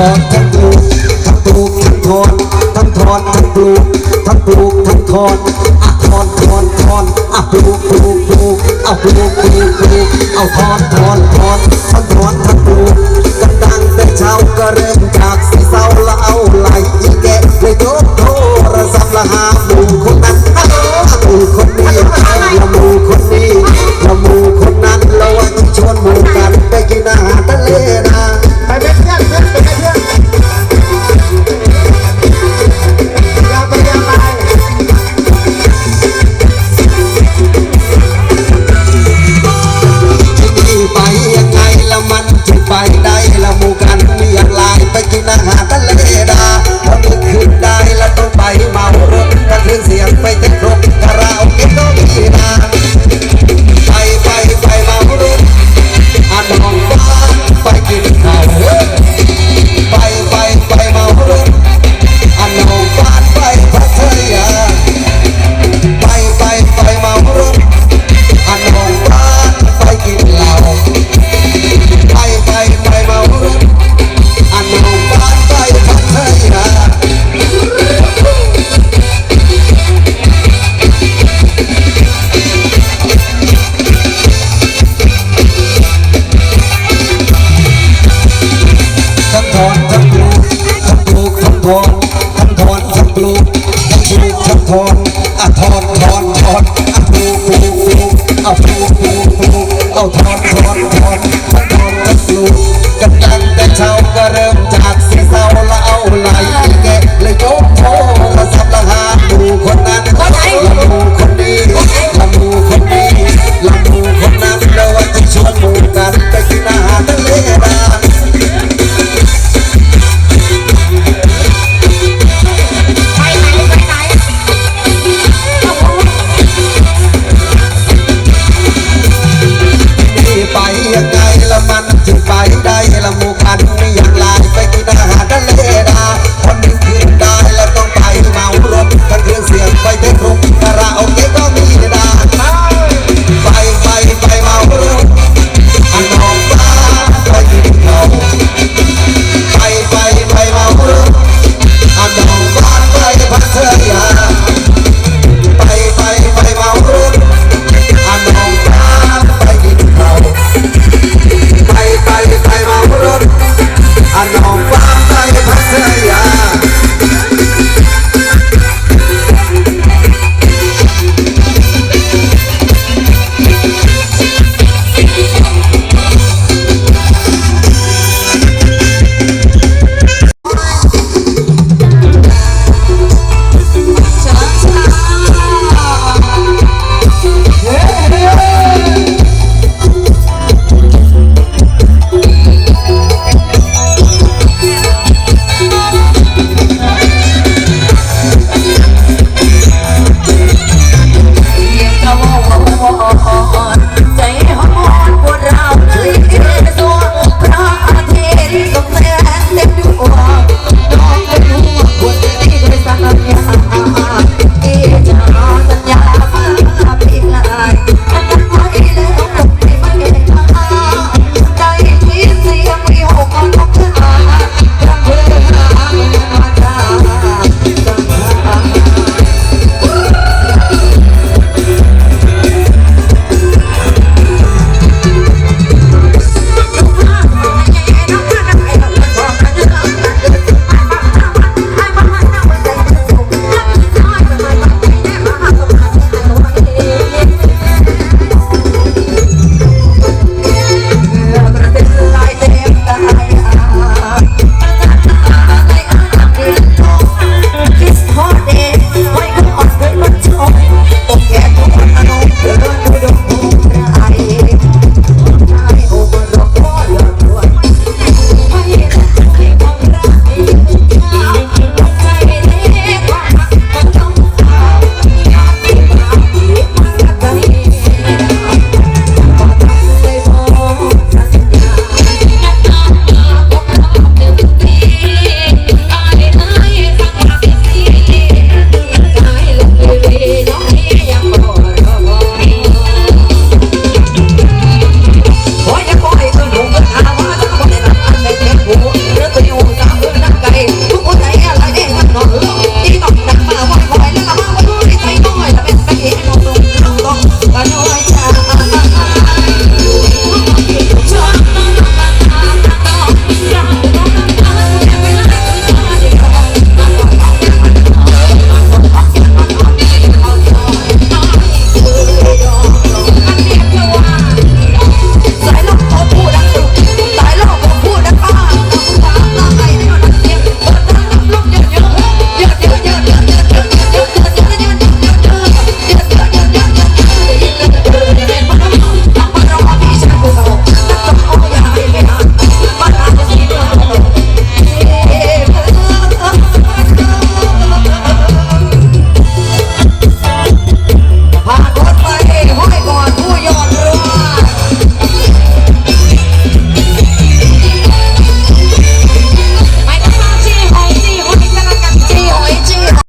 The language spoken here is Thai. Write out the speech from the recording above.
ทั้งปลูกทั้งปลูกทั้งถอนทั้งถอนทั้งปลูกทั้งปลูกทั้งถอนอะถอนถอนถอนอะปลูกปลูกปลูกเอาปลูกปลูกปลูกเอาถอนถอนถอนทั้งถอนทั้งปลูก Oh, talk, talk, talk, talk, talk, talk, talk,